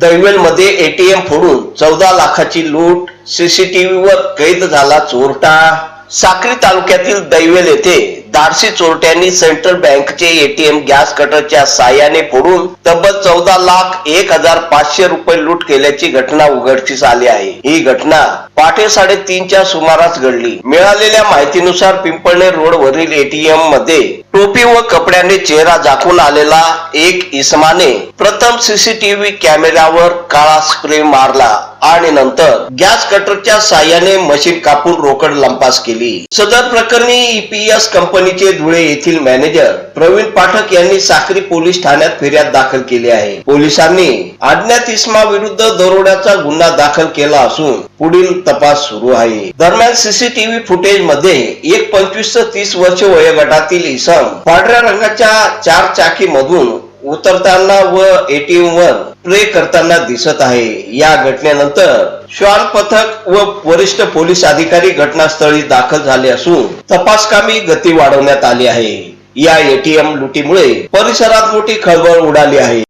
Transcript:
दैवेलमध्ये ATM फोडून चौदा लाखाची लूट सीसीटीव्हीवर कैद झाला चोरटा. साक्री तालुक्यातील दैवेल येथे दारसी चोरट्यांनी सेंट्रल बँकचे एटीएम गॅस कटरच्या साह्याने फोडून तब्बल चौदा लाख एक हजार पाचशे रुपये लूट केल्याची घटना उघडकीस आली आहे. ही घटना पहाटे साडेतीनच्या सुमारास घडली. मिळालेल्या माहितीनुसार पिंपळणे रोड वरील एटीएममध्ये टोपी व कपड्याने चेहरा झाकून आलेला एक इसमाने प्रथम सीसीटीव्ही कॅमेऱ्यावर काळा स्प्रे मारला आणि नंतर गॅस कटरच्या साह्याने मशीन कापून रोकड लंपास केली. सदर प्रकरणी ईपीएस कंपनीचे धुळे येथील मॅनेजर प्रवीण पाठक यांनी साखरी पोलीस ठाण्यात फिर्याद दाखल केली आहे. पोलिसांनी अज्ञात इसमा विरुद्ध दरोड्याचा गुन्हा दाखल केला असून पुढील तपास सुरू आहे. दरम्यान सीसीटीव्ही फुटेजमध्ये एक पंचवीस ते तीस वर्ष वयोगटातील इसम पांढऱ्या रंगाच्या चार चाकी मधून उतरताना व एटीएम वर प्रे करताना दिसत आहे. या घटनेनंतर श्वान पथक व वरिष्ठ पोलीस अधिकारी घटनास्थळी दाखल झाले असून तपासकामी गती वाढवण्यात आली आहे. या एटीएम लुटीमुळे परिसरात मोठी खळबळ उडाली आहे.